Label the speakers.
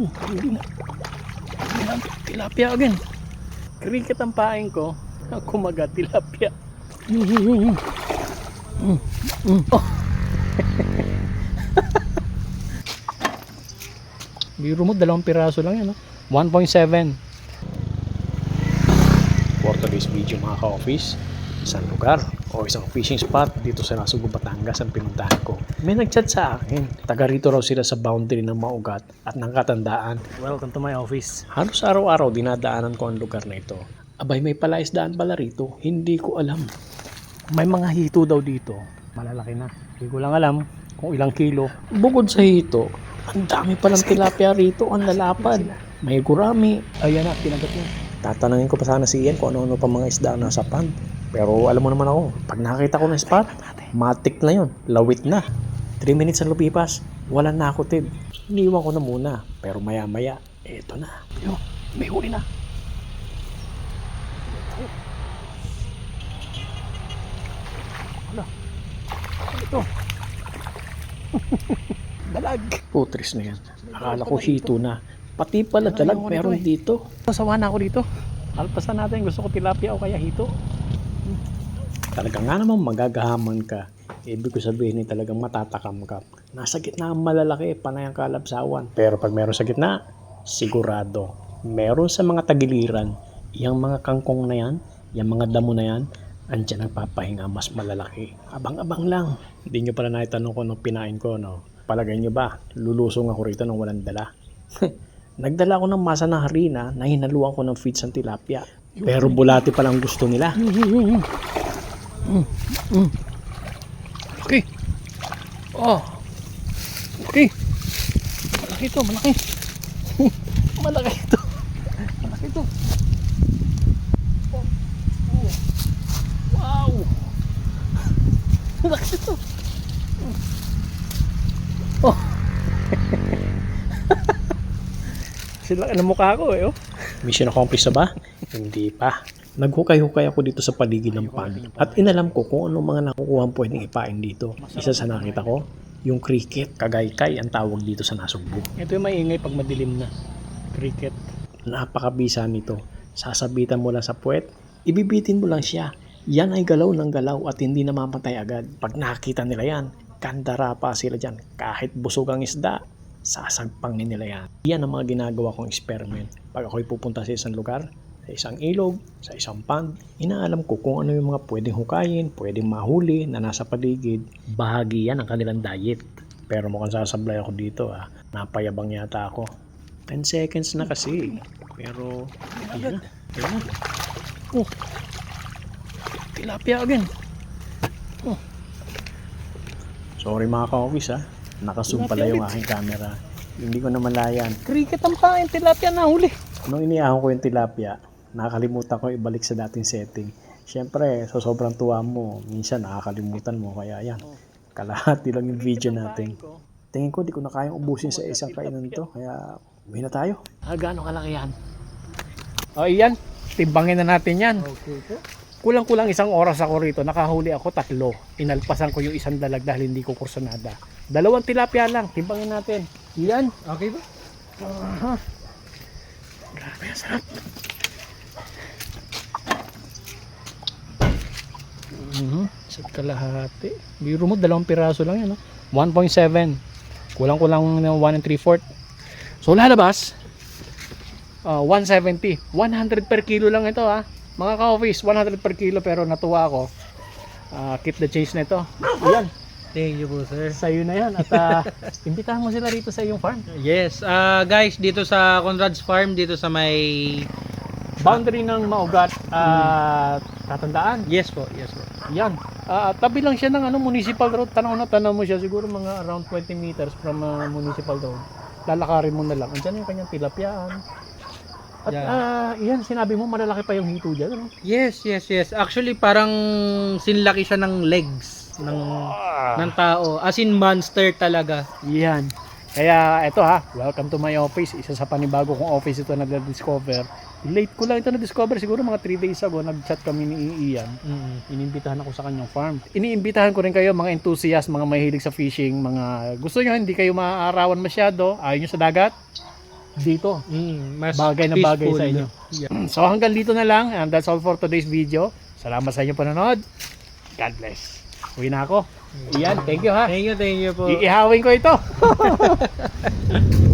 Speaker 1: Oh, huli na. Tilapia, again. Cricket ang pain ko. Kumaga, tilapia. Oh. Biro mo, dalawang piraso lang yan. No? 1.7. For today's video mga ka-office, isang lugar o isang fishing spot dito sa Nasugbo, Batangas ang pinuntahan ko. May nagchat sa akin. Taga rito raw sila sa boundary ng Maugat at ng Katandaan. Welcome to my office. Halos araw-araw dinadaanan ko ang lugar na ito. Abay may palaisdaan pala rito. Hindi ko alam. May mga hito daw dito. Malalaki na. Hindi ko lang alam kung ilang kilo. Bukod sa hito, ang dami palang tilapia rito. Ang lalapad. May gurami. Ayan na, pinagat niya. Tatanungin ko pa sana si Ian kung ano-ano pa mga isda ang nasa pond. Pero alam mo naman ako, pag nakakita ko ng spot, matik na yon, lawit na. 3 minutes ang lupipas, wala na ako tib. Iniwan ko na muna, pero maya maya, eto na. Yo, may huli na. Wala. Ito. dalag. Putris na yan. Akala ko hito na. Pati pala dalag meron dito. Sasawa na ako dito. Alpasan natin. Gusto ko tilapia o kaya hito. Talaga nga naman magagahaman ka. Ibig ko sabihin ni talagang matatakam ka. Nasa gitna ang malalaki, panay ang kalabsawan. Pero pag meron sa gitna, sigurado. Meron sa mga tagiliran, yung mga kangkong na yan, yung mga damo na yan, andyan ang papahinga mas malalaki. Abang-abang lang. Hindi nyo pala naitanong ko nung pinain ko, no? Palagay nyo ba, lulusong ako rito nang walang dala? Nagdala ako ng masa ng harina na hinaluan ko ng feeds ng tilapia. Pero bulati pa lang gusto nila. Okay. Oh. Okay. Malaki ito, malaki. malaki ito. Malaki ito. Oh. Oh. Wow. Malaki ito. Oh. Sila ang mukha ko eh, oh. Mission accomplished na ba? Hindi pa. Naghukay-hukay ako dito sa paligid ng pond at inalam ko kung ano mga nakukuha pwedeng ipain dito. Isa sa nakita ko, yung cricket, kagaykay ang tawag dito sa Nasugbu. Ito yung maingay pag madilim na. Cricket. Napakabisa nito. Sasabitan mo lang sa puwet, ibibitin mo lang siya. Yan ay galaw ng galaw at hindi namamatay agad. Pag nakita nila yan, kandara pa sila dyan. Kahit busog ang isda, sasagpangin nila yan. Yan ang mga ginagawa kong experiment. Pag ako'y pupunta sa isang lugar, sa isang ilog, sa isang pond, inaalam ko kung ano yung mga pwedeng hukayin, pwedeng mahuli na nasa paligid. Bahagi yan ng kanilang diet. Pero mukhang sasablay ako dito ha. Napayabang yata ako. 10 seconds na kasi. Pero, ayan na. Ayan na. Oh. Tilapia again. Oh. Sorry mga ka-office ha. Nakazoom pala yung aking camera. Hindi ko na malayan. Cricket ang pain, tilapia na huli. Nung iniahon ko yung tilapia, nakakalimutan ko ibalik sa dating setting. Siyempre, sa sobrang tuwa mo, minsan nakakalimutan mo. Kaya yan, kalahati lang yung video natin. Tingin ko, di ko na kayang ubusin sa isang kainan to. Kaya, uwi na tayo. Ah, gaano kalaki yan? O, iyan. Timbangin na natin yan.
Speaker 2: Okay po.
Speaker 1: Kulang-kulang isang oras ako rito. Nakahuli ako tatlo. Inalpasan ko yung isang dalag dahil hindi ko kursunada. Dalawang tilapia lang. Timbangin natin. Yan.
Speaker 2: Okay po.
Speaker 1: Aha. Grabe, ang sarap. Sa kalahati. Biro mo, dalawang piraso lang yan. No? 1.7. Kulang-kulang ng 1 and 3 fourth. So, lalabas. Uh, 170. 100 per kilo lang ito ha. Mga ka-office, 100 per kilo pero natuwa ako. Ah, keep the change na ito. Yan.
Speaker 2: Thank you po, sir.
Speaker 1: Sa'yo na yan. At ah, imbitahan mo sila rito sa iyong farm.
Speaker 2: Yes, ah guys, dito sa Conrad's Farm, dito sa may...
Speaker 1: Boundary ng Maugat at Tatandaan.
Speaker 2: Yes po, yes po.
Speaker 1: Yan. Ah, tabi lang siya ng ano, municipal road. Tanaw na tanaw mo siya. Siguro mga around 20 meters from ah, municipal road. Lalakarin mo na lang. Andiyan yung kanyang tilapyaan. At
Speaker 2: Yan.
Speaker 1: ah, yan, sinabi mo malalaki pa yung hito dyan. Ano?
Speaker 2: Yes, yes, yes. Actually, parang sinlaki siya ng legs ng, ng tao. As in monster talaga.
Speaker 1: Yan. Kaya ito ha, welcome to my office. Isa sa panibago kong office ito na discover Late ko lang ito na-discover. Siguro mga 3 days ago, nag-chat kami ni Ian.
Speaker 2: Mm.
Speaker 1: Iniimbitahan ako sa kanyang farm. Iniimbitahan ko rin kayo mga enthusiast, mga mahilig sa fishing, mga gusto nyo hindi kayo maaarawan masyado, ayaw nyo sa dagat, dito.
Speaker 2: Mm, mas
Speaker 1: Bagay na bagay sa inyo.
Speaker 2: Yeah.
Speaker 1: So hanggang dito na lang and that's all for today's video. Salamat sa inyong panonood. God bless. Uwi na ako. Iyan, thank you ha.
Speaker 2: Thank you, thank you po.
Speaker 1: Iihawin ko ito.